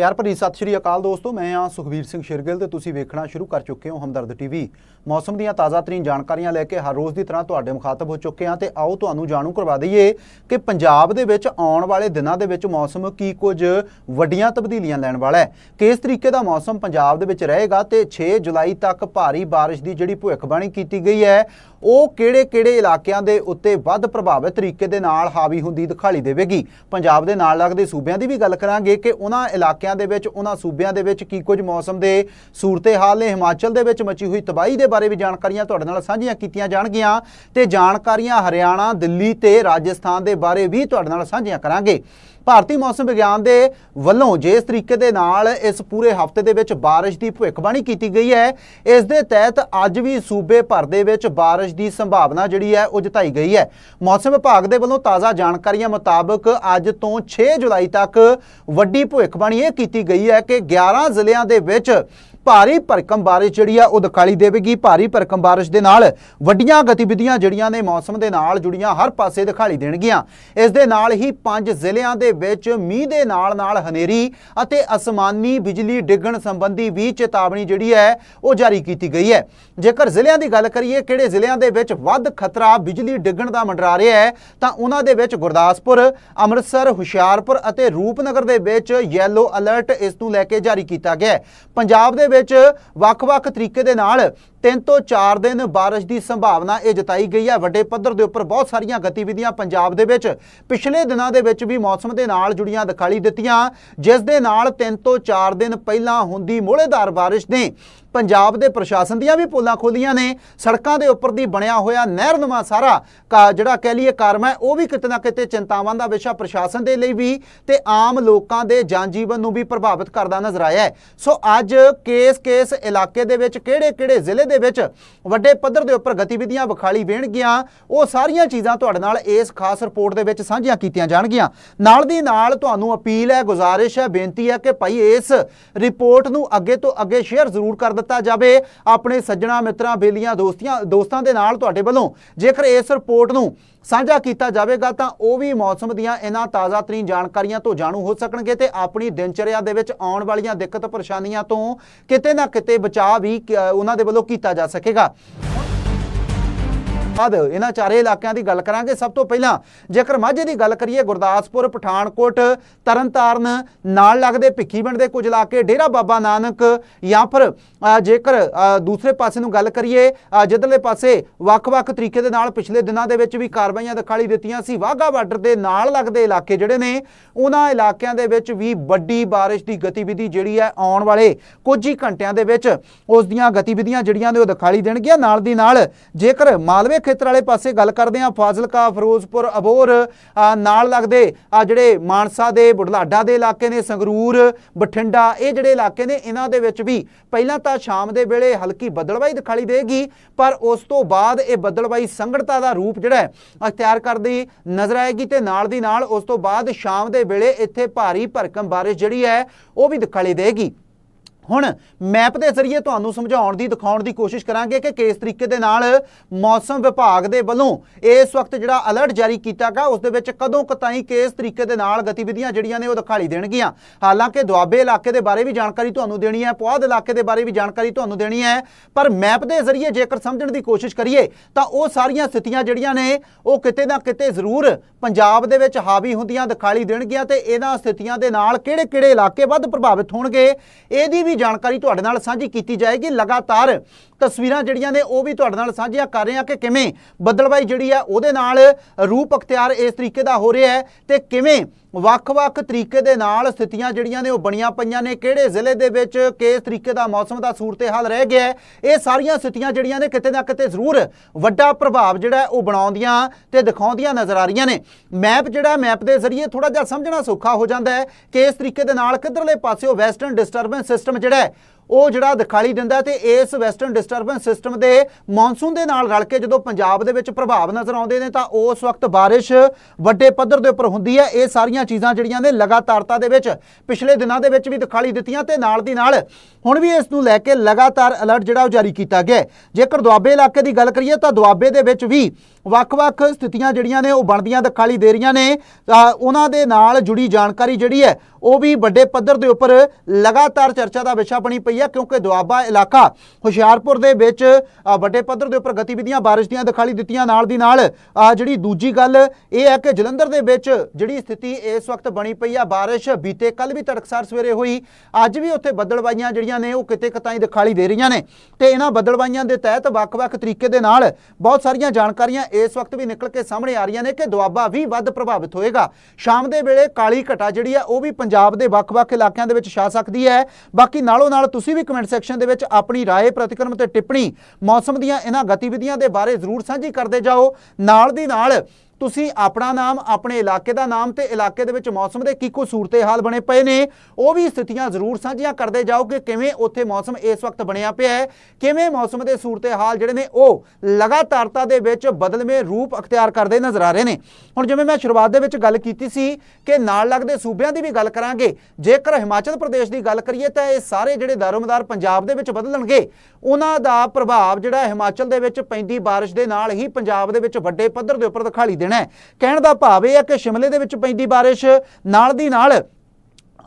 ਪਿਆਰ ਭਰੀ ਸਤਿ ਸ਼੍ਰੀ ਅਕਾਲ ਦੋਸਤੋ, ਮੈਂ ਆ ਸੁਖਵੀਰ ਸਿੰਘ ਸ਼ਿਰਗਿਲ ਤੇ ਤੁਸੀਂ ਵੇਖਣਾ ਸ਼ੁਰੂ ਕਰ ਚੁੱਕੇ ਹੋ ਹਮਦਰਦ ਟੀਵੀ। ਮੌਸਮ ਦੀਆਂ ਤਾਜ਼ਾ ਤਰੀਨ ਜਾਣਕਾਰੀਆਂ ਲੈ ਕੇ ਹਰ ਰੋਜ਼ ਦੀ ਤਰ੍ਹਾਂ ਤੁਹਾਡੇ ਮੁਖਾਤਬ ਹੋ ਚੁੱਕੇ ਹਾਂ ਤੇ ਆਓ ਤੁਹਾਨੂੰ ਜਾਣੂ ਕਰਵਾ ਦਈਏ ਕਿ ਪੰਜਾਬ ਦੇ ਵਿੱਚ ਆਉਣ ਵਾਲੇ ਦਿਨਾਂ ਦੇ ਵਿੱਚ ਮੌਸਮ ਕੀ ਕੁਝ ਵੱਡੀਆਂ ਤਬਦੀਲੀਆਂ ਲੈਣ ਵਾਲਾ ਹੈ। ਕਿਸ ਤਰੀਕੇ ਦਾ ਮੌਸਮ ਪੰਜਾਬ ਦੇ ਵਿੱਚ ਰਹੇਗਾ ਤੇ 6 ਜੁਲਾਈ ਤੱਕ ਭਾਰੀ ਬਾਰਿਸ਼ ਦੀ ਜਿਹੜੀ ਭੁੱਖਬਾਣੀ ਕੀਤੀ ਗਈ ਹੈ ਉਹ ਕਿਹੜੇ-ਕਿਹੜੇ ਇਲਾਕਿਆਂ ਦੇ ਉੱਤੇ ਵੱਧ ਪ੍ਰਭਾਵਿਤ ਤਰੀਕੇ ਦੇ ਨਾਲ ਹਾਵੀ ਹੁੰਦੀ ਦਿਖਾਈ ਦੇਵੇਗੀ? ਪੰਜਾਬ ਦੇ ਨਾਲ ਲੱਗਦੇ ਸੂਬਿਆਂ ਦੀ ਵੀ ਗੱਲ ਕਰਾਂਗੇ ਕਿ ਉਹਨਾਂ ਇਲਾਕਿਆਂ ਦੇ ਵਿੱਚ, ਉਹਨਾਂ ਸੂਬਿਆਂ ਦੇ ਵਿੱਚ ਕੀ ਕੁਝ ਮੌਸਮ ਦੇ ਸੂਰਤ ਹਾਲ ਨੇ, ਹਿਮਾਚਲ ਦੇ ਵਿੱਚ ਮਚੀ ਹੋਈ ਤਬਾਹੀ ਦੇ ਬਾਰੇ ਵੀ ਜਾਣਕਾਰੀਆਂ ਤੁਹਾਡੇ ਨਾਲ ਸਾਂਝੀਆਂ ਕੀਤੀਆਂ ਜਾਣਗੀਆਂ ਤੇ ਜਾਣਕਾਰੀਆਂ ਹਰਿਆਣਾ, ਦਿੱਲੀ ਤੇ ਰਾਜਸਥਾਨ ਦੇ ਬਾਰੇ ਵੀ ਤੁਹਾਡੇ ਨਾਲ ਸਾਂਝੀਆਂ ਕਰਾਂਗੇ। ਭਾਰਤੀ ਮੌਸਮ ਵਿਗਿਆਨ ਦੇ ਵੱਲੋਂ ਜਿਸ ਤਰੀਕੇ ਦੇ ਨਾਲ ਇਸ ਪੂਰੇ ਹਫ਼ਤੇ ਦੇ ਵਿੱਚ ਬਾਰਿਸ਼ ਦੀ ਭਵਿੱਖਬਾਣੀ ਕੀਤੀ ਗਈ ਹੈ, ਇਸ ਦੇ ਤਹਿਤ ਅੱਜ ਵੀ ਸੂਬੇ ਭਰ ਦੇ ਵਿੱਚ ਬਾਰਿਸ਼ ਦੀ ਸੰਭਾਵਨਾ ਜਿਹੜੀ ਹੈ ਉਹ ਜਤਾਈ ਗਈ ਹੈ। ਮੌਸਮ ਵਿਭਾਗ ਦੇ ਵੱਲੋਂ ਤਾਜ਼ਾ ਜਾਣਕਾਰੀਆਂ ਮੁਤਾਬਕ ਅੱਜ ਤੋਂ 6 ਜੁਲਾਈ ਤੱਕ ਵੱਡੀ ਭਵਿੱਖਬਾਣੀ ਇਹ ਕੀਤੀ ਗਈ ਹੈ ਕਿ 11 ਜ਼ਿਲ੍ਹਿਆਂ ਦੇ ਵਿੱਚ ਭਾਰੀ ਭਰਕਮ ਬਾਰਿਸ਼ ਜਿਹੜੀ ਆ, ਉਹ ਦਿਖਾਈ ਦੇਵੇਗੀ। ਭਾਰੀ ਭਰਕਮ ਬਾਰਿਸ਼ ਦੇ ਨਾਲ ਵੱਡੀਆਂ ਗਤੀਵਿਧੀਆਂ ਜਿਹੜੀਆਂ ਨੇ ਮੌਸਮ ਦੇ ਨਾਲ ਜੁੜੀਆਂ, ਹਰ ਪਾਸੇ ਦਿਖਾਈ ਦੇਣਗੀਆਂ। ਇਸ ਦੇ ਨਾਲ ਹੀ ਪੰਜ ਜ਼ਿਲ੍ਹਿਆਂ ਦੇ ਵਿੱਚ ਮੀਂਹ ਦੇ ਨਾਲ ਨਾਲ ਹਨੇਰੀ ਅਤੇ ਅਸਮਾਨੀ ਬਿਜਲੀ ਡਿੱਗਣ ਸੰਬੰਧੀ ਵੀ ਚੇਤਾਵਨੀ ਜਿਹੜੀ ਹੈ, ਉਹ ਜਾਰੀ ਕੀਤੀ ਗਈ ਹੈ। ਜੇਕਰ ਜ਼ਿਲ੍ਹਿਆਂ ਦੀ ਗੱਲ ਕਰੀਏ, ਕਿਹੜੇ ਜ਼ਿਲ੍ਹਿਆਂ ਦੇ ਵਿੱਚ ਵੱਧ ਖਤਰਾ ਬਿਜਲੀ ਡਿੱਗਣ ਦਾ ਮੰਡਰਾ ਰਿਹਾ ਹੈ, ਤਾਂ ਉਹਨਾਂ ਦੇ ਵਿੱਚ ਗੁਰਦਾਸਪੁਰ, ਅੰਮ੍ਰਿਤਸਰ, ਹੁਸ਼ਿਆਰਪੁਰ ਅਤੇ ਰੂਪਨਗਰ ਦੇ ਵਿੱਚ ਯੈਲੋ ਅਲਰਟ ਇਸ ਨੂੰ ਲੈ ਕੇ ਜਾਰੀ ਕੀਤਾ ਗਿਆ ਹੈ। ਪੰਜਾਬ ਦੇ ਵਿੱਚ ਵੱਖ-ਵੱਖ ਤਰੀਕੇ ਦੇ ਨਾਲ 3 ਤੋਂ 4 ਦਿਨ ਬਾਰਿਸ਼ ਦੀ ਸੰਭਾਵਨਾ ਇਹ ਜਤਾਈ ਗਈ ਹੈ। ਵੱਡੇ ਪੱਧਰ ਦੇ ਉੱਪਰ ਬਹੁਤ ਸਾਰੀਆਂ ਗਤੀਵਿਧੀਆਂ ਪੰਜਾਬ ਦੇ ਵਿੱਚ ਪਿਛਲੇ ਦਿਨਾਂ ਦੇ ਵਿੱਚ ਵੀ ਮੌਸਮ ਦੇ ਨਾਲ ਜੁੜੀਆਂ ਦਿਖਾਈ ਦਿੱਤੀਆਂ। ਜਿਸ ਦੇ ਨਾਲ 3 ਤੋਂ 4 ਦਿਨ ਪਹਿਲਾਂ ਹੁੰਦੀ ਮੋਹਲੇਦਾਰ ਬਾਰਿਸ਼ ਨੇ ਪੰਜਾਬ ਦੇ ਪ੍ਰਸ਼ਾਸਨ ਦੀਆਂ ਵੀ ਪੋਲਾਂ ਖੋਲੀਆਂ ਨੇ। ਸੜਕਾਂ ਦੇ ਉੱਪਰ ਦੀ ਬਣਿਆ ਹੋਇਆ ਨਹਿਰਨੁਮਾ ਸਾਰਾ ਕਾ- ਜਿਹੜਾ ਕਹਿ ਲਈਏ ਕਰਮ ਹੈ, ਉਹ ਵੀ ਕਿਤੇ ਨਾ ਕਿਤੇ ਚਿੰਤਾਵਾਂ ਦਾ ਵਿਸ਼ਾ ਪ੍ਰਸ਼ਾਸਨ ਦੇ ਲਈ ਵੀ ਤੇ ਆਮ ਲੋਕਾਂ ਦੇ ਜਨ ਜੀਵਨ ਨੂੰ ਵੀ ਪ੍ਰਭਾਵਿਤ ਕਰਦਾ ਨਜ਼ਰ ਆਇਆ ਹੈ। ਸੋ ਅੱਜ ਕੇਸ-ਕੇਸ ਇਲਾਕੇ ਦੇ ਵਿੱਚ ਕਿਹੜੇ-ਕਿਹੜੇ ਜ਼ਿਲ੍ਹੇ ਦੇ ਵਿੱਚ ਵੱਡੇ ਪੱਧਰ ਦੇ ਉੱਪਰ ਗਤੀਵਿਧੀਆਂ ਵਿਖਾਲੀ ਵੇਣਗੀਆਂ। ਉਹ ਸਾਰੀਆਂ ਚੀਜ਼ਾਂ ਤੁਹਾਡੇ ਨਾਲ ਇਸ ਖਾਸ ਰਿਪੋਰਟ ਦੇ ਵਿੱਚ ਸਾਂਝੀਆਂ ਕੀਤੀਆਂ ਜਾਣਗੀਆਂ। ਨਾਲ ਦੀ ਨਾਲ ਤੁਹਾਨੂੰ ਅਪੀਲ ਹੈ, ਗੁਜ਼ਾਰਿਸ਼ ਹੈ, ਬੇਨਤੀ ਹੈ ਕਿ ਭਾਈ ਇਸ ਰਿਪੋਰਟ ਨੂੰ ਅੱਗੇ ਤੋਂ ਅੱਗੇ ਸ਼ੇਅਰ ਜ਼ਰੂਰ ਕਰ ਦਿੱਤਾ ਜਾਵੇ। ਆਪਣੇ ਸੱਜਣਾ ਮਿੱਤਰਾਂ, ਬੇਲੀਆਂ, ਦੋਸਤੀਆਂ, ਦੋਸਤਾਂ ਦੇ ਨਾਲ ਤੁਹਾਡੇ ਵੱਲੋਂ ਜੇਕਰ ਇਸ ਰਿਪੋਰਟ ਨੂੰ ਸਾਂਝਾ ਕੀਤਾ ਜਾਵੇਗਾ ਤਾਂ ਉਹ ਵੀ ਮੌਸਮ ਦੀਆਂ ਇਹਨਾਂ ਤਾਜ਼ਾ ਤਰੀਨ ਜਾਣਕਾਰੀਆਂ ਤੋਂ ਜਾਣੂ ਹੋ ਸਕਣਗੇ ਤੇ ਆਪਣੀ ਦਿਨਚਰਿਆ ਦੇ ਵਿੱਚ ਆਉਣ ਵਾਲੀਆਂ ਦਿੱਕਤ ਪਰੇਸ਼ਾਨੀਆਂ ਤੋਂ ਕਿਤੇ ਨਾ ਕਿਤੇ ਬਚਾਅ ਵੀ ਉਹਨਾਂ ਦੇ ਵੱਲੋਂ ਕੀਤਾ ਜਾ ਸਕੇਗਾ। ਬਾਅਦ ਇਹਨਾਂ ਚਾਰੇ ਇਲਾਕਿਆਂ ਦੀ ਗੱਲ ਕਰਾਂਗੇ। ਸਭ ਤੋਂ ਪਹਿਲਾਂ ਜੇਕਰ ਮਾਝੇ ਦੀ ਗੱਲ ਕਰੀਏ, ਗੁਰਦਾਸਪੁਰ, ਪਠਾਨਕੋਟ, ਤਰਨਤਾਰਨ ਨਾਲ ਲੱਗਦੇ ਭਿੱਖੀਵਿੰਡ ਦੇ ਕੁਝ ਇਲਾਕੇ, ਡੇਰਾ ਬਾਬਾ ਨਾਨਕ ਜਾਂ ਫਿਰ ਜੇਕਰ ਦੂਸਰੇ ਪਾਸੇ ਨੂੰ ਗੱਲ ਕਰੀਏ ਜਿੱਧਰਲੇ ਪਾਸੇ ਵੱਖ-ਵੱਖ ਤਰੀਕੇ ਦੇ ਨਾਲ ਪਿਛਲੇ ਦਿਨਾਂ ਦੇ ਵਿੱਚ ਵੀ ਕਾਰਵਾਈਆਂ ਦਿਖਾਈ ਦਿੱਤੀਆਂ ਸੀ। ਵਾਹਗਾ ਬਾਰਡਰ ਦੇ ਨਾਲ ਲੱਗਦੇ ਇਲਾਕੇ ਜਿਹੜੇ ਨੇ, ਉਹਨਾਂ ਇਲਾਕਿਆਂ ਦੇ ਵਿੱਚ ਵੀ ਵੱਡੀ ਬਾਰਿਸ਼ ਦੀ ਗਤੀਵਿਧੀ ਜਿਹੜੀ ਹੈ, ਆਉਣ ਵਾਲੇ ਕੁਝ ਹੀ ਘੰਟਿਆਂ ਦੇ ਵਿੱਚ ਉਸ ਦੀਆਂ ਗਤੀਵਿਧੀਆਂ ਜਿਹੜੀਆਂ ਨੇ ਉਹ ਦਿਖਾਈ ਦੇਣਗੀਆਂ। ਨਾਲ ਦੀ ਨਾਲ ਜੇਕਰ ਮਾਲਵੇ ਖੇਤਰ ਵਾਲੇ ਪਾਸੇ ਗੱਲ ਕਰਦੇ ਹਾਂ। ਫਾਜ਼ਿਲਕਾ, ਫਿਰੋਜ਼ਪੁਰ ਅਬੋਰ ਨਾਲ ਲੱਗਦੇ ਆ ਜਿਹੜੇ ਮਾਨਸਾ ਦੇ, ਬੁਢਲਾਡਾ ਦੇ ਇਲਾਕੇ ਨੇ, ਸੰਗਰੂਰ, ਬਠਿੰਡਾ, ਇਹ ਜਿਹੜੇ ਇਲਾਕੇ ਨੇ, ਇਹਨਾਂ ਦੇ ਵਿੱਚ ਵੀ ਪਹਿਲਾਂ ਤਾਂ ਸ਼ਾਮ ਦੇ ਵੇਲੇ ਹਲਕੀ ਬੱਦਲਵਾਈ ਦਿਖਾਈ ਦੇਗੀ, ਪਰ ਉਸ ਤੋਂ ਬਾਅਦ ਇਹ ਬੱਦਲਵਾਈ ਸੰਗੜਤਾ ਦਾ ਰੂਪ ਜਿਹੜਾ ਹੈ ਅਖਤਿਆਰ ਕਰਦੀ ਨਜ਼ਰ ਆਏਗੀ ਤੇ ਨਾਲ ਦੀ ਨਾਲ ਉਸ ਤੋਂ ਬਾਅਦ ਸ਼ਾਮ ਦੇ ਵੇਲੇ ਇੱਥੇ ਭਾਰੀ ਭਰਕਮ ਬਾਰਿਸ਼ ਜਿਹੜੀ ਹੈ, ਉਹ ਵੀ ਦਿਖਾਈ ਦੇਗੀ। ਹੁਣ ਮੈਪ ਦੇ ਜ਼ਰੀਏ ਤੁਹਾਨੂੰ ਸਮਝਾਉਣ ਦੀ, ਦਿਖਾਉਣ ਦੀ ਕੋਸ਼ਿਸ਼ ਕਰਾਂਗੇ ਕਿ ਕਿਸ ਤਰੀਕੇ ਦੇ ਨਾਲ ਮੌਸਮ ਵਿਭਾਗ ਦੇ ਵੱਲੋਂ ਇਸ ਵਕਤ ਜਿਹੜਾ ਅਲਰਟ ਜਾਰੀ ਕੀਤਾ ਗਿਆ, ਉਸ ਦੇ ਵਿੱਚ ਕਦੋਂ ਕਤਾਈ ਕਿਸ ਤਰੀਕੇ ਦੇ ਨਾਲ ਗਤੀਵਿਧੀਆਂ ਜਿਹੜੀਆਂ ਨੇ ਉਹ ਦਿਖਾਈ ਦੇਣਗੀਆਂ। ਹਾਲਾਂਕਿ ਦੁਆਬੇ ਇਲਾਕੇ ਦੇ ਬਾਰੇ ਵੀ ਜਾਣਕਾਰੀ ਤੁਹਾਨੂੰ ਦੇਣੀ ਹੈ, ਪੁਆਧ ਇਲਾਕੇ ਦੇ ਬਾਰੇ ਵੀ ਜਾਣਕਾਰੀ ਤੁਹਾਨੂੰ ਦੇਣੀ ਹੈ, ਪਰ ਮੈਪ ਦੇ ਜ਼ਰੀਏ ਜੇਕਰ ਸਮਝਣ ਦੀ ਕੋਸ਼ਿਸ਼ ਕਰੀਏ, ਤਾਂ ਉਹ ਸਾਰੀਆਂ ਸਥਿਤੀਆਂ ਜਿਹੜੀਆਂ ਨੇ, ਉਹ ਕਿਤੇ ਨਾ ਕਿਤੇ ਜ਼ਰੂਰ ਪੰਜਾਬ ਦੇ ਵਿੱਚ ਹਾਵੀ ਹੁੰਦੀਆਂ ਦਿਖਾਈ ਦੇਣਗੀਆਂ ਤੇ ਇਹਨਾਂ ਸਥਿਤੀਆਂ ਦੇ ਨਾਲ ਕਿਹੜੇ-ਕਿਹੜੇ ਇਲਾਕੇ ਵੱਧ ਪ੍ਰਭਾਵਿਤ ਹੋਣਗੇ, ਇਹਦੀ ਵੀ ਜਾਣਕਾਰੀ ਤੁਹਾਡੇ ਨਾਲ ਸਾਂਝੀ ਕੀਤੀ ਜਾਏਗੀ। ਲਗਾਤਾਰ ਤਸਵੀਰਾਂ ਜਿਹੜੀਆਂ ਨੇ, ਉਹ ਵੀ ਤੁਹਾਡੇ ਨਾਲ ਸਾਂਝੀਆਂ ਕਰ ਰਹੇ ਹਾਂ ਕਿ ਕਿਵੇਂ ਬੱਦਲਬਾਈ ਜਿਹੜੀ ਹੈ ਉਹਦੇ ਨਾਲ ਰੂਪ ਅਖਤਿਆਰ ਇਸ ਤਰੀਕੇ ਦਾ ਹੋ ਰਿਹਾ ਹੈ ਤੇ ਕਿਵੇਂ ਵੱਖ-ਵੱਖ ਤਰੀਕੇ ਦੇ ਨਾਲ ਸਥਿਤੀਆਂ ਜਿਹੜੀਆਂ ਨੇ ਉਹ ਬਣੀਆਂ ਪਈਆਂ ਨੇ। ਕਿਹੜੇ ਜ਼ਿਲ੍ਹੇ ਦੇ ਵਿੱਚ ਕਿਸ ਤਰੀਕੇ ਦਾ ਮੌਸਮ ਦਾ ਸੂਰਤੇ ਹਾਲ ਰਹਿ ਗਿਆ ਹੈ? ਇਹ ਸਾਰੀਆਂ ਸਥਿਤੀਆਂ ਜਿਹੜੀਆਂ ਨੇ ਕਿਤੇ ਨਾ ਕਿਤੇ ਜ਼ਰੂਰ ਵੱਡਾ ਪ੍ਰਭਾਵ ਜਿਹੜਾ ਉਹ ਬਣਾਉਂਦੀਆਂ ਤੇ ਦਿਖਾਉਂਦੀਆਂ ਨਜ਼ਰ ਆ ਰਹੀਆਂ ਨੇ। ਮੈਪ ਜਿਹੜਾ, ਮੈਪ ਦੇ ਜ਼ਰੀਏ ਥੋੜਾ ਜਿਹਾ ਸਮਝਣਾ ਸੌਖਾ ਹੋ ਜਾਂਦਾ ਹੈ ਕਿ ਇਸ ਤਰੀਕੇ ਦੇ ਨਾਲ ਕਿੱਧਰਲੇ ਪਾਸਿਓ ਵੈਸਟਰਨ ਡਿਸਟਰਬੈਂਸ ਸਿਸਟਮ ਜਿਹੜਾ ਉਹ ਜਿਹੜਾ ਦਿਖਾਈ ਦਿੰਦਾ ਤੇ ਇਸ ਵੈਸਟਰਨ ਡਿਸਟਰਬੈਂਸ ਸਿਸਟਮ ਦੇ ਮੌਨਸੂਨ ਦੇ ਨਾਲ ਰਲ ਕੇ ਜਦੋਂ ਪੰਜਾਬ ਦੇ ਵਿੱਚ ਪ੍ਰਭਾਵ ਨਜ਼ਰ ਆਉਂਦੇ ਨੇ ਤਾਂ ਉਸ ਵਕਤ ਬਾਰਿਸ਼ ਵੱਡੇ ਪੱਧਰ ਦੇ ਉੱਪਰ ਹੁੰਦੀ ਹੈ। ਇਹ ਸਾਰੀਆਂ ਚੀਜ਼ਾਂ ਜਿਹੜੀਆਂ ਨੇ ਲਗਾਤਾਰਤਾ ਦੇ ਵਿੱਚ ਪਿਛਲੇ ਦਿਨਾਂ ਦੇ ਵਿੱਚ ਵੀ ਦਿਖਾਈ ਦਿੱਤੀਆਂ ਤੇ ਨਾਲ ਦੀ ਨਾਲ ਹੁਣ ਵੀ ਇਸ ਨੂੰ ਲੈ ਕੇ ਲਗਾਤਾਰ ਅਲਰਟ ਜਿਹੜਾ ਉਹ ਜਾਰੀ ਕੀਤਾ ਗਿਆ ਜੇਕਰ ਦੁਆਬੇ ਇਲਾਕੇ ਦੀ ਗੱਲ ਕਰੀਏ ਤਾਂ ਦੁਆਬੇ ਦੇ ਵਿੱਚ ਵੀ ਵੱਖ-ਵੱਖ ਸਥਿਤੀਆਂ ਜਿਹੜੀਆਂ ਨੇ ਉਹ ਬਣਦੀਆਂ ਦਿਖਾਈ ਦੇ ਰਹੀਆਂ ਨੇ। ਉਹਨਾਂ ਦੇ ਨਾਲ ਜੁੜੀ ਜਾਣਕਾਰੀ ਜਿਹੜੀ ਹੈ ਉਹ ਵੀ ਵੱਡੇ ਪੱਧਰ ਦੇ ਉੱਪਰ ਲਗਾਤਾਰ ਚਰਚਾ ਦਾ ਵਿਸ਼ਾ ਬਣੀ ਪਈ ਹੈ ਕਿਉਂਕਿ ਦੁਆਬਾ ਇਲਾਕਾ ਹੁਸ਼ਿਆਰਪੁਰ ਦੇ ਵਿੱਚ ਵੱਡੇ ਪੱਧਰ ਦੇ ਉੱਪਰ ਗਤੀਵਿਧੀਆਂ, ਬਾਰਿਸ਼ ਦੀਆਂ ਦਿਖਾਈ ਦਿੱਤੀਆਂ, ਨਾਲ ਦੀ ਨਾਲ ਜਿਹੜੀ ਦੂਜੀ ਗੱਲ ਇਹ ਹੈ ਕਿ ਜਲੰਧਰ ਦੇ ਵਿੱਚ ਜਿਹੜੀ ਸਥਿਤੀ ਇਸ ਵਕਤ ਬਣੀ ਪਈ ਆ, ਬਾਰਿਸ਼ ਬੀਤੇ ਕੱਲ ਵੀ ਤੜਕਸਾਰ ਸਵੇਰੇ ਹੋਈ, ਅੱਜ ਵੀ ਉੱਥੇ ਬੱਦਲਬਾਈਆਂ ਜਿਹੜੀਆਂ ਨੇ ਉਹ ਕਿਤੇ ਕਿਤਾਈ ਦਿਖਾਈ ਦੇ ਰਹੀਆਂ ਨੇ ਤੇ ਇਹਨਾਂ ਬੱਦਲਬਾਈਆਂ ਦੇ ਤਹਿਤ ਵੱਖ-ਵੱਖ ਤਰੀਕੇ ਦੇ ਨਾਲ ਬਹੁਤ ਸਾਰੀਆਂ ਜਾਣਕਾਰੀਆਂ ਇਸ ਵਕਤ ਵੀ ਨਿਕਲ ਕੇ ਸਾਹਮਣੇ ਆ ਰਹੀਆਂ ਨੇ ਕਿ ਦੁਆਬਾ ਵੀ ਵੱਧ ਪ੍ਰਭਾਵਿਤ ਹੋਏਗਾ। ਸ਼ਾਮ ਦੇ ਵੇਲੇ ਕਾਲੀ ਘਟਾ ਜਿਹੜੀ ਆ, ਉਹ ਵੀ ਪੰਜਾਬ ਦੇ ਵੱਖ-ਵੱਖ ਇਲਾਕਿਆਂ ਦੇ ਵਿੱਚ ਛਾ ਸਕਦੀ ਹੈ ਬਾਕੀ ਨਾਲੋਂ ਨਾਲ ਤੁਸੀਂ ਵੀ ਕਮੈਂਟ ਸੈਕਸ਼ਨ ਦੇ ਵਿੱਚ ਆਪਣੀ رائے ਪ੍ਰਤੀਕਰਮ ਤੇ ਟਿੱਪਣੀ ਮੌਸਮ ਦੀਆਂ ਇਹਨਾਂ ਗਤੀਵਿਧੀਆਂ ਦੇ ਬਾਰੇ ਜ਼ਰੂਰ ਸਾਂਝੀ ਕਰਦੇ ਜਾਓ ਨਾਲ ਦੀ ਨਾਲ ਤੁਸੀਂ ਆਪਣਾ ਨਾਮ, ਆਪਣੇ ਇਲਾਕੇ ਦਾ ਨਾਮ ਤੇ ਇਲਾਕੇ ਦੇ ਵਿੱਚ ਮੌਸਮ ਦੇ ਕੀ ਕੋ ਸੂਰਤੇ ਹਾਲ ਬਣੇ ਪਏ ਨੇ, ਉਹ ਵੀ ਸਥਿਤੀਆਂ ਜ਼ਰੂਰ ਸਾਂਝੀਆਂ ਕਰਦੇ ਜਾਓ ਕਿ ਕਿਵੇਂ ਉੱਥੇ ਮੌਸਮ ਇਸ ਵਕਤ ਬਣਿਆ ਪਿਆ ਹੈ, ਕਿਵੇਂ ਮੌਸਮ ਦੇ ਸੂਰਤੇ ਹਾਲ ਜਿਹੜੇ ਨੇ ਉਹ ਲਗਾਤਾਰਤਾ ਦੇ ਵਿੱਚ ਬਦਲਵੇਂ ਰੂਪ ਅਖਤਿਆਰ ਕਰਦੇ ਨਜ਼ਰ ਆ ਰਹੇ ਨੇ। ਹੁਣ ਜਿਵੇਂ ਮੈਂ ਸ਼ੁਰੂਆਤ ਦੇ ਵਿੱਚ ਗੱਲ ਕੀਤੀ ਸੀ ਕਿ ਨਾਲ ਲੱਗਦੇ ਸੂਬਿਆਂ ਦੀ ਵੀ ਗੱਲ ਕਰਾਂਗੇ, ਜੇਕਰ ਹਿਮਾਚਲ ਪ੍ਰਦੇਸ਼ ਦੀ ਗੱਲ ਕਰੀਏ ਤਾਂ ਇਹ ਸਾਰੇ ਜਿਹੜੇ ਦਾਰੋਮਦਾਰ ਪੰਜਾਬ ਦੇ ਵਿੱਚ ਬਦਲਣਗੇ, ਉਹਨਾਂ ਦਾ ਪ੍ਰਭਾਵ ਜਿਹੜਾ ਹਿਮਾਚਲ ਦੇ ਵਿੱਚ ਪੈਂਦੀ ਬਾਰਿਸ਼ ਦੇ ਨਾਲ ਹੀ ਪੰਜਾਬ ਦੇ ਵਿੱਚ ਵੱਡੇ ਪੱਧਰ ਦੇ ਉੱਪਰ ਦਿਖਾਈ ਦੇਣਾ ਹੈ। ਕਹਿਣ ਦਾ ਭਾਵ ਇਹ ਹੈ ਕਿ ਸ਼ਿਮਲੇ ਦੇ ਵਿੱਚ ਪੈਂਦੀ ਬਾਰਿਸ਼ ਨਾਲ ਦੀ ਨਾਲ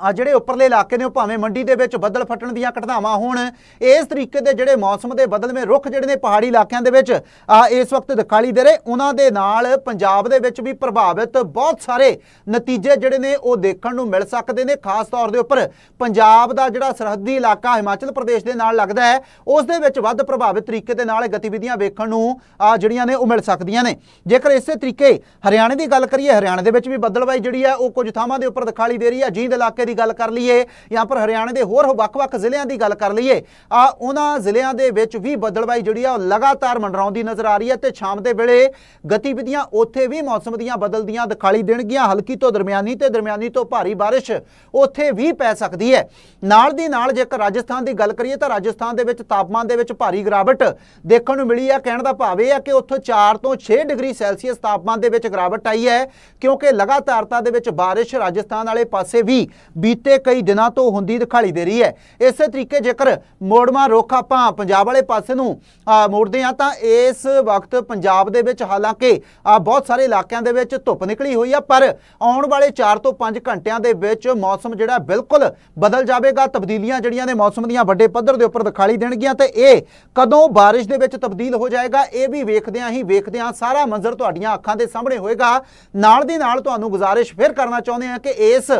ਆ ਜਿਹੜੇ ਉੱਪਰਲੇ ਇਲਾਕੇ ਨੇ ਉਹ ਭਾਵੇਂ ਮੰਡੀ ਦੇ ਵਿੱਚ ਬੱਦਲ ਫਟਣ ਦੀਆਂ ਘਟਨਾਵਾਂ ਹੋਣ, ਇਸ ਤਰੀਕੇ ਦੇ ਜਿਹੜੇ ਮੌਸਮ ਦੇ ਬਦਲਵੇਂ ਰੁੱਖ ਜਿਹੜੇ ਨੇ ਪਹਾੜੀ ਇਲਾਕਿਆਂ ਦੇ ਵਿੱਚ, ਆ ਇਸ ਵਕਤ ਦਿਖਾਈ ਦੇ ਰਹੇ। ਉਹਨਾਂ ਦੇ ਨਾਲ ਪੰਜਾਬ ਦੇ ਵਿੱਚ ਵੀ ਪ੍ਰਭਾਵਿਤ ਬਹੁਤ ਸਾਰੇ ਨਤੀਜੇ ਜਿਹੜੇ ਨੇ ਉਹ ਦੇਖਣ ਨੂੰ ਮਿਲ ਸਕਦੇ ਨੇ। ਖਾਸ ਤੌਰ ਦੇ ਉੱਪਰ ਪੰਜਾਬ ਦਾ ਜਿਹੜਾ ਸਰਹੱਦੀ ਇਲਾਕਾ ਹਿਮਾਚਲ ਪ੍ਰਦੇਸ਼ ਦੇ ਨਾਲ ਲੱਗਦਾ ਹੈ, ਉਸ ਦੇ ਵਿੱਚ ਵੱਧ ਪ੍ਰਭਾਵਿਤ ਤਰੀਕੇ ਦੇ ਨਾਲ ਗਤੀਵਿਧੀਆਂ ਵੇਖਣ ਨੂੰ, ਆ ਜਿਹੜੀਆਂ ਨੇ ਉਹ ਮਿਲ ਸਕਦੀਆਂ ਨੇ। ਜੇਕਰ ਇਸੇ ਤਰੀਕੇ ਹਰਿਆਣੇ ਦੀ ਗੱਲ ਕਰੀਏ, ਹਰਿਆਣੇ ਦੇ ਵਿੱਚ ਵੀ ਬੱਦਲਬਾਈ ਜਿਹੜੀ ਹੈ, ਉਹ ਕੁਝ ਥਾਵਾਂ ਦੇ ਉੱਪਰ ਦਿਖਾਈ ਦੇ ਰਹੀ ਹੈ। ਜੀਂਦ ਇਲਾਕੇ ਦੀ ਗੱਲ ਕਰ ਲਈਏ ਜਾਂ ਪਰ ਹਰਿਆਣੇ ਦੇ ਹੋਰ ਵੱਖ-ਵੱਖ ਜ਼ਿਲ੍ਹਿਆਂ ਦੀ ਗੱਲ ਕਰ ਲਈਏ, ਆ ਉਹਨਾਂ ਜ਼ਿਲ੍ਹਿਆਂ ਦੇ ਵਿੱਚ ਵੀ ਬੱਦਲਬਾਈ ਜਿਹੜੀ ਆ ਉਹ ਲਗਾਤਾਰ ਮੰਡਰਾਉਂਦੀ ਨਜ਼ਰ ਆ ਰਹੀ ਹੈ ਤੇ ਸ਼ਾਮ ਦੇ ਵੇਲੇ ਗਤੀਵਿਧੀਆਂ ਉੱਥੇ ਵੀ ਮੌਸਮ ਦੀਆਂ ਬਦਲਦੀਆਂ ਦਿਖਾਈ ਦੇਣਗੀਆਂ। ਹਲਕੀ ਤੋਂ ਦਰਮਿਆਨੀ ਤੇ ਦਰਮਿਆਨੀ ਤੋਂ ਭਾਰੀ ਬਾਰਿਸ਼ ਉੱਥੇ ਵੀ ਪੈ ਸਕਦੀ ਹੈ। ਨਾਲ ਦੀ ਨਾਲ ਜੇਕਰ ਰਾਜਸਥਾਨ ਦੀ ਗੱਲ ਕਰੀਏ ਤਾਂ ਰਾਜਸਥਾਨ ਦੇ ਵਿੱਚ ਤਾਪਮਾਨ ਦੇ ਵਿੱਚ ਭਾਰੀ ਗਿਰਾਵਟ ਦੇਖਣ ਨੂੰ ਮਿਲੀ ਹੈ। ਕਹਿਣ ਦਾ ਭਾਵ ਇਹ ਹੈ ਕਿ ਉੱਥੋਂ 4 ਤੋਂ 6 ਡਿਗਰੀ ਸੈਲਸੀਅਸ ਤਾਪਮਾਨ ਦੇ ਵਿੱਚ ਗਿਰਾਵਟ ਆਈ ਹੈ ਕਿਉਂਕਿ ਲਗਾਤਾਰਤਾ ਦੇ ਵਿੱਚ ਬਾਰਿਸ਼ ਰਾਜਸਥਾਨ ਵਾਲੇ ਪਾਸੇ ਵੀ ਬੀਤੇ ਕਈ ਦਿਨਾਂ ਤੋਂ ਹੁੰਦੀ ਦਿਖਾਈ ਦੇ ਰਹੀ ਹੈ। ਇਸੇ ਤਰੀਕੇ ਜੇਕਰ ਮੋੜਮਾ ਰੁੱਖ ਆਪਾਂ ਪੰਜਾਬ ਵਾਲੇ ਪਾਸੇ ਨੂੰ ਮੋੜਦੇ ਆ ਤਾਂ ਇਸ ਵਕਤ ਪੰਜਾਬ ਦੇ ਵਿੱਚ ਹਾਲਾਂਕਿ ਬਹੁਤ ਸਾਰੇ ਇਲਾਕਿਆਂ ਦੇ ਵਿੱਚ ਧੁੱਪ ਨਿਕਲੀ ਹੋਈ ਆ, ਪਰ ਆਉਣ ਵਾਲੇ 4 ਤੋਂ 5 ਘੰਟਿਆਂ ਦੇ ਵਿੱਚ ਮੌਸਮ ਜਿਹੜਾ ਬਿਲਕੁਲ ਬਦਲ ਜਾਵੇਗਾ। ਤਬਦੀਲੀਆਂ ਜਿਹੜੀਆਂ ਨੇ ਮੌਸਮ ਦੀਆਂ ਵੱਡੇ ਪੱਧਰ ਦੇ ਉੱਪਰ ਦਿਖਾਈ ਦੇਣਗੀਆਂ ਤੇ ਇਹ ਕਦੋਂ ਬਾਰਿਸ਼ ਦੇ ਵਿੱਚ ਤਬਦੀਲ ਹੋ ਜਾਏਗਾ, ਇਹ ਵੀ ਵੇਖਦਿਆਂ ਹੀ ਵੇਖਦਿਆਂ ਸਾਰਾ ਮੰਜ਼ਰ ਤੁਹਾਡੀਆਂ ਅੱਖਾਂ ਦੇ ਸਾਹਮਣੇ ਹੋਏਗਾ। ਨਾਲ ਦੀ ਨਾਲ ਤੁਹਾਨੂੰ ਗੁਜ਼ਾਰਿਸ਼ ਫਿਰ ਕਰਨਾ ਚਾਹੁੰਦੇ ਹਾਂ ਕਿ ਇਸ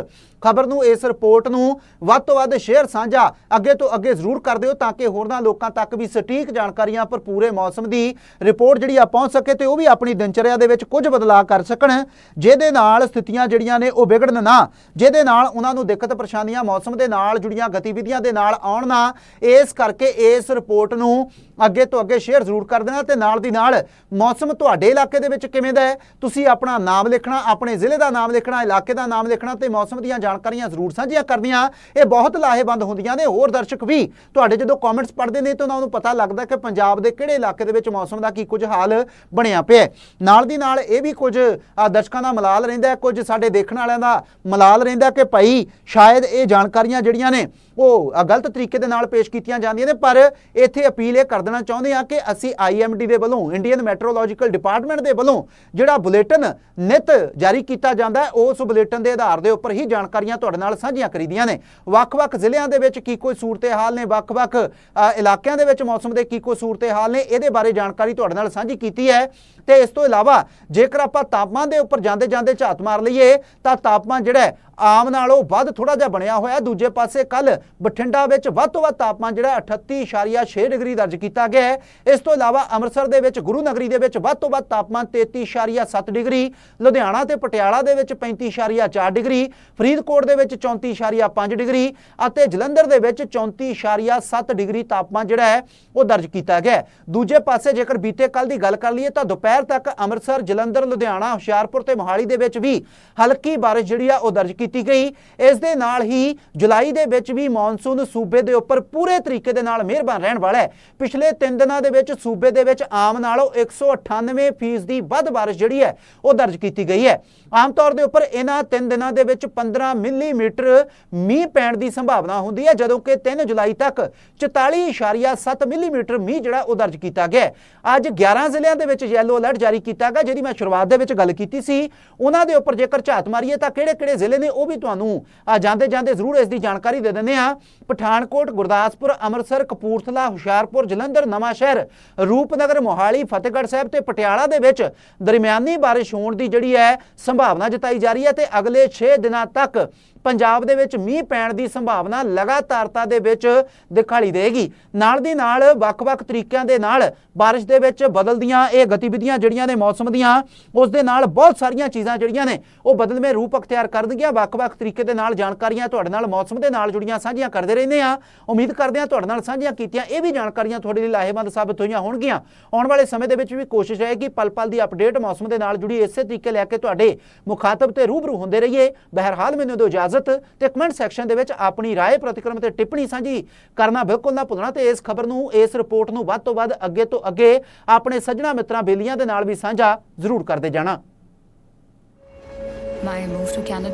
ਖਬਰ ਨੂੰ, ਇਸ ਰਿਪੋਰਟ ਨੂੰ ਵੱਧ ਤੋਂ ਵੱਧ ਸ਼ੇਅਰ ਸਾਂਝਾ ਅੱਗੇ ਤੋਂ ਅੱਗੇ ਜ਼ਰੂਰ ਕਰ ਦਿਓ ਤਾਂ ਕਿ ਹੋਰਨਾਂ ਲੋਕਾਂ ਤੱਕ ਵੀ ਸਟੀਕ ਜਾਣਕਾਰੀਆਂ ਪਰ ਪੂਰੇ ਮੌਸਮ ਦੀ ਰਿਪੋਰਟ ਜਿਹੜੀ ਆ ਪਹੁੰਚ ਸਕੇ ਤੇ ਉਹ ਵੀ ਆਪਣੀ ਦਿਨਚਰਿਆ ਦੇ ਵਿੱਚ ਕੁਝ ਬਦਲਾਅ ਕਰ ਸਕਣ, ਜਿਹਦੇ ਨਾਲ ਸਥਿਤੀਆਂ ਜਿਹੜੀਆਂ ਨੇ ਉਹ ਵਿਗੜਨ ਨਾ, ਜਿਹਦੇ ਨਾਲ ਉਹਨਾਂ ਨੂੰ ਦਿੱਕਤ ਪਰੇਸ਼ਾਨੀਆਂ ਮੌਸਮ ਦੇ ਨਾਲ ਜੁੜੀਆਂ ਗਤੀਵਿਧੀਆਂ ਦੇ ਨਾਲ ਆਉਣ ਨਾ, ਇਸ ਕਰਕੇ ਇਸ ਰਿਪੋਰਟ ਨੂੰ ਅੱਗੇ ਤੋਂ ਅੱਗੇ ਸ਼ੇਅਰ ਜ਼ਰੂਰ ਕਰ ਦੇਣਾ ਤੇ ਨਾਲ ਦੀ ਨਾਲ ਮੌਸਮ ਤੁਹਾਡੇ ਇਲਾਕੇ ਦੇ ਵਿੱਚ ਕਿਵੇਂ ਦਾ ਹੈ, ਤੁਸੀਂ ਆਪਣਾ ਨਾਮ ਲਿਖਣਾ, ਆਪਣੇ ਜ਼ਿਲ੍ਹੇ ਦਾ ਨਾਮ ਲਿਖਣਾ, ਇਲਾਕੇ ਦਾ ਨਾਮ ਲਿਖਣਾ ਤੇ ਮੌਸਮ ਦੀਆਂ ਜਾਣਕਾਰੀਆਂ ਜ਼ਰੂਰ ਸਾਂਝੀਆਂ ਕਰਦੀਆਂ ਇਹ ਬਹੁਤ ਲਾਹੇਵੰਦ ਹੁੰਦੀਆਂ ਨੇ। ਹੋਰ ਦਰਸ਼ਕ ਵੀ ਤੁਹਾਡੇ ਜਦੋਂ ਕਮੈਂਟਸ ਪੜ੍ਹਦੇ ਨੇ ਤਾਂ ਉਹਨਾਂ ਨੂੰ ਪਤਾ ਲੱਗਦਾ ਕਿ ਪੰਜਾਬ ਦੇ ਕਿਹੜੇ ਇਲਾਕੇ ਦੇ ਵਿੱਚ ਮੌਸਮ ਦਾ ਕੀ ਕੁਝ ਹਾਲ ਬਣਿਆ ਪਿਆ ਨਾਲ ਦੀ ਨਾਲ ਇਹ ਵੀ ਕੁਝ ਦਰਸ਼ਕਾਂ ਦਾ ਮਲਾਲ ਰਹਿੰਦਾ ਕੁਝ ਸਾਡੇ ਦੇਖਣ ਵਾਲਿਆਂ ਦਾ ਮਲਾਲ ਰਹਿੰਦਾ ਕਿ ਭਾਈ ਸ਼ਾਇਦ ਇਹ ਜਾਣਕਾਰੀਆਂ ਜਿਹੜੀਆਂ ਨੇ ਉਹ ਗਲਤ ਤਰੀਕੇ ਦੇ ਨਾਲ ਪੇਸ਼ ਕੀਤੀਆਂ ਜਾਂਦੀਆਂ ਨੇ, ਪਰ ਇੱਥੇ ਅਪੀਲ ਇਹ ਕਰ ਦੇਣਾ ਚਾਹੁੰਦੇ ਹਾਂ ਕਿ ਅਸੀਂ ਆਈਐਮਡੀ ਦੇ ਵੱਲੋਂ ਇੰਡੀਅਨ ਮੈਟਰੋਲੋਜੀਕਲ ਡਿਪਾਰਟਮੈਂਟ ਦੇ ਵੱਲੋਂ ਜਿਹੜਾ ਬੁਲੇਟਿਨ ਨਿਤ ਜਾਰੀ ਕੀਤਾ ਜਾਂਦਾ ਹੈ, ਉਸ ਬੁਲੇਟਿਨ ਦੇ ਆਧਾਰ ਦੇ ਉੱਪਰ ਹੀ ਜਾਣਕਾਰੀਆਂ ਤੁਹਾਡੇ ਨਾਲ ਸਾਂਝੀਆਂ ਕਰੀਦੀਆਂ ਨੇ। ਵੱਖ-ਵੱਖ ਜ਼ਿਲ੍ਹਿਆਂ ਦੇ ਵਿੱਚ ਕੀ ਕੋਈ ਸੂਰਤ ਹਾਲ ਨੇ? ਵੱਖ-ਵੱਖ ਇਲਾਕਿਆਂ ਦੇ ਵਿੱਚ ਮੌਸਮ ਦੇ ਕੀ ਕੋਈ ਸੂਰਤ ਹਾਲ ਨੇ? ਇਹਦੇ ਬਾਰੇ ਜਾਣਕਾਰੀ ਤੁਹਾਡੇ ਨਾਲ ਸਾਂਝੀ ਕੀਤੀ ਹੈ। ਤੇ ਇਸ ਤੋਂ ਇਲਾਵਾ ਜੇਕਰ ਆਪਾਂ ਤਾਪਮਾਨ ਦੇ ਉੱਪਰ ਜਾਂਦੇ ਜਾਂਦੇ ਝਾਤ ਮਾਰ ਲਈਏ, ਤਾਂ ਤਾਪਮਾਨ ਜਿਹੜਾ ਆਮ ਨਾਲੋਂ ਵੱਧ ਥੋੜਾ ਜਿਹਾ ਬਣਿਆ ਹੋਇਆ। ਦੂਜੇ ਪਾਸੇ ਕੱਲ ਬਠਿੰਡਾ ਵਿੱਚ ਵੱਧ ਤੋਂ ਵੱਧ ਤਾਪਮਾਨ ਜਿਹੜਾ 38.6 ਡਿਗਰੀ ਦਰਜ ਕੀਤਾ ਗਿਆ ਹੈ। ਇਸ ਤੋਂ ਇਲਾਵਾ ਅੰਮ੍ਰਿਤਸਰ ਦੇ ਵਿੱਚ, ਗੁਰੂ ਨਗਰੀ ਦੇ ਵਿੱਚ ਵੱਧ ਤੋਂ ਵੱਧ ਤਾਪਮਾਨ 33.7 ਡਿਗਰੀ, ਲੁਧਿਆਣਾ ਤੇ ਪਟਿਆਲਾ ਦੇ ਵਿੱਚ 35.4 ਡਿਗਰੀ, ਫਰੀਦਕੋਟ ਦੇ ਵਿੱਚ 34.5 ਡਿਗਰੀ ਅਤੇ ਜਲੰਧਰ ਦੇ ਵਿੱਚ 34.7 ਡਿਗਰੀ ਤਾਪਮਾਨ ਜਿਹੜਾ ਹੈ, ਉਹ ਦਰਜ ਕੀਤਾ ਗਿਆ ਦੂਜੇ ਪਾਸੇ ਜੇਕਰ ਬੀਤੇ ਕੱਲ ਦੀ ਗੱਲ ਕਰ ਲਈਏ ਤਾਂ ਦੁਪਹਿਰ ਤੱਕ ਅੰਮ੍ਰਿਤਸਰ, ਜਲੰਧਰ, ਲੁਧਿਆਣਾ, ਹੁਸ਼ਿਆਰਪੁਰ ਤੇ ਮੋਹਾਲੀ ਦੇ ਵਿੱਚ ਵੀ ਹਲਕੀ ਬਾਰਿਸ਼ ਜਿਹੜੀ ਆ, ਉਹ ਦਰਜ ਕੀਤੀ ਗਈ। ਇਸ ਦੇ ਨਾਲ ਹੀ ਜੁਲਾਈ ਦੇ ਵਿੱਚ ਵੀ ਮੌਨਸੂਨ ਸੂਬੇ ਦੇ ਉੱਪਰ ਪੂਰੇ ਤਰੀਕੇ ਦੇ ਨਾਲ ਮਿਹਰਬਾਨ ਰਹਿਣ ਵਾਲਾ ਹੈ। ਪਿਛਲੇ 3 ਦਿਨਾਂ ਦੇ ਵਿੱਚ ਸੂਬੇ ਦੇ ਵਿੱਚ ਆਮ ਨਾਲੋਂ 198 ਫੀਸਦੀ ਦੀ ਵੱਧ ਬਾਰਿਸ਼ ਜਿਹੜੀ ਹੈ, ਉਹ ਦਰਜ ਕੀਤੀ ਗਈ ਹੈ। ਆਮ ਤੌਰ ਦੇ ਉੱਪਰ ਇਹਨਾਂ 3 ਦਿਨਾਂ ਦੇ ਵਿੱਚ 15 ਮਿਲੀਮੀਟਰ ਮੀਂਹ ਪੈਣ ਦੀ ਸੰਭਾਵਨਾ ਹੁੰਦੀ ਹੈ, ਜਦੋਂ ਕਿ 3 ਜੁਲਾਈ ਤੱਕ 44.7 ਮਿਲੀਮੀਟਰ ਮੀਂਹ ਜਿਹੜਾ, ਉਹ ਦਰਜ ਕੀਤਾ ਗਿਆ ਅੱਜ 11 ਜ਼ਿਲ੍ਹਿਆਂ ਦੇ ਵਿੱਚ ਯੈਲੋ ਅਲਰਟ ਜਾਰੀ ਕੀਤਾ ਗਿਆ, ਜਿਹਦੀ ਮੈਂ ਸ਼ੁਰੂਆਤ ਦੇ ਵਿੱਚ ਗੱਲ ਕੀਤੀ ਸੀ। ਉਹਨਾਂ ਦੇ ਉੱਪਰ ਜੇਕਰ ਝਾਤ ਮਾਰੀਏ ਤਾਂ ਕਿਹੜੇ-ਕਿਹੜੇ ਜ਼ਿਲ੍ਹੇ ਨੇ ਉਹ ਵੀ ਤੁਹਾਨੂੰ ਜਾਂਦੇ ਜਾਂਦੇ ਜ਼ਰੂਰ ਇਸ ਦੀ ਜਾਣਕਾਰੀ ਦੇ ਦਿੰਦੇ ਆ ਪਠਾਨਕੋਟ, ਗੁਰਦਾਸਪੁਰ, ਅੰਮ੍ਰਿਤਸਰ, ਕਪੂਰਥਲਾ, ਹੁਸ਼ਿਆਰਪੁਰ, ਜਲੰਧਰ ਨਵਾਂ ਸ਼ਹਿਰ ਰੂਪਨਗਰ, ਮੋਹਾਲੀ, ਫਤਿਹਗੜ੍ਹ ਸਾਹਿਬ ਤੇ ਪਟਿਆਲਾ ਦੇ ਵਿੱਚ ਦਰਮਿਆਨੀ ਬਾਰਿਸ਼ ਹੋਣ ਦੀ ਜਿਹੜੀ ਹੈ ਸੰਭਾਵਨਾ ਜਤਾਈ ਜਾ ਰਹੀ ਹੈ ਤੇ ਅਗਲੇ 6 ਦਿਨਾਂ ਤੱਕ ਪੰਜਾਬ ਦੇ ਵਿੱਚ ਮੀਂਹ ਪੈਣ ਦੀ ਸੰਭਾਵਨਾ ਲਗਾਤਾਰਤਾ ਦੇ ਵਿੱਚ ਦਿਖਾਈ ਦੇਗੀ ਨਾਲ ਦੀ ਨਾਲ ਵੱਖ-ਵੱਖ ਤਰੀਕਿਆਂ ਦੇ ਨਾਲ ਬਾਰਿਸ਼ ਦੇ ਵਿੱਚ ਬਦਲਦੀਆਂ ਇਹ ਗਤੀਵਿਧੀਆਂ ਜਿਹੜੀਆਂ ਨੇ ਮੌਸਮ ਦੀਆਂ, ਉਸ ਦੇ ਨਾਲ ਬਹੁਤ ਸਾਰੀਆਂ ਚੀਜ਼ਾਂ ਜਿਹੜੀਆਂ ਨੇ, ਉਹ ਬਦਲਵੇਂ ਰੂਪ ਅਖਤਿਆਰ ਕਰਨਗੀਆਂ। ਵੱਖ-ਵੱਖ ਤਰੀਕੇ ਦੇ ਨਾਲ ਜਾਣਕਾਰੀਆਂ ਤੁਹਾਡੇ ਨਾਲ ਮੌਸਮ ਦੇ ਨਾਲ ਜੁੜੀਆਂ ਸਾਂਝੀਆਂ ਕਰਦੇ ਰਹਿੰਦੇ ਆ ਉਮੀਦ ਕਰਦੇ ਆ ਤੁਹਾਡੇ ਨਾਲ ਸਾਂਝੀਆਂ ਕੀਤੀਆਂ ਇਹ ਵੀ ਜਾਣਕਾਰੀਆਂ ਤੁਹਾਡੇ ਲਈ ਲਾਹੇਵੰਦ ਸਾਬਤ ਹੋਈਆਂ ਹੋਣਗੀਆਂ। ਆਉਣ ਵਾਲੇ ਸਮੇਂ ਦੇ ਵਿੱਚ ਵੀ ਕੋਸ਼ਿਸ਼ ਰਹੇਗੀ ਪਲ-ਪਲ ਦੀ ਅਪਡੇਟ ਮੌਸਮ ਦੇ ਨਾਲ ਜੁੜੀ, ਇਸੇ ਤਰੀਕੇ ਲੈ ਕੇ ਤੁਹਾਡੇ ਮੁਖਾਤਬ ਤੇ ਰੂਬਰੂ ਹੁੰਦੇ ਰਹੀਏ। ਬਹਿਰਹਾਲ ਮੈਨੂੰ ਦਿਓ ਇਜਾਜ਼ਤ ਤੇ ਕਮੈਂਟ ਸੈਕਸ਼ਨ ਦੇ ਵਿੱਚ ਆਪਣੀ رائے ਪ੍ਰਤੀਕਰਮ ਤੇ ਟਿੱਪਣੀ ਸਾਂਝੀ ਕਰਨਾ ਬਿਲਕੁਲ ਨਾ ਭੁੱਲਣਾ ਤੇ ਇਸ ਖਬਰ ਨੂੰ ਇਸ ਰਿਪੋਰਟ ਨੂੰ ਵੱਧ ਤੋਂ ਵੱਧ ਅੱਗੇ ਤੋਂ ਅੱਗੇ ਆਪਣੇ ਸੱਜਣਾ ਮਿੱਤਰਾਂ ਬੇਲੀਆਂ ਦੇ ਨਾਲ ਵੀ ਸਾਂਝਾ ਜ਼ਰੂਰ ਕਰਦੇ ਜਾਣਾ My move to Canada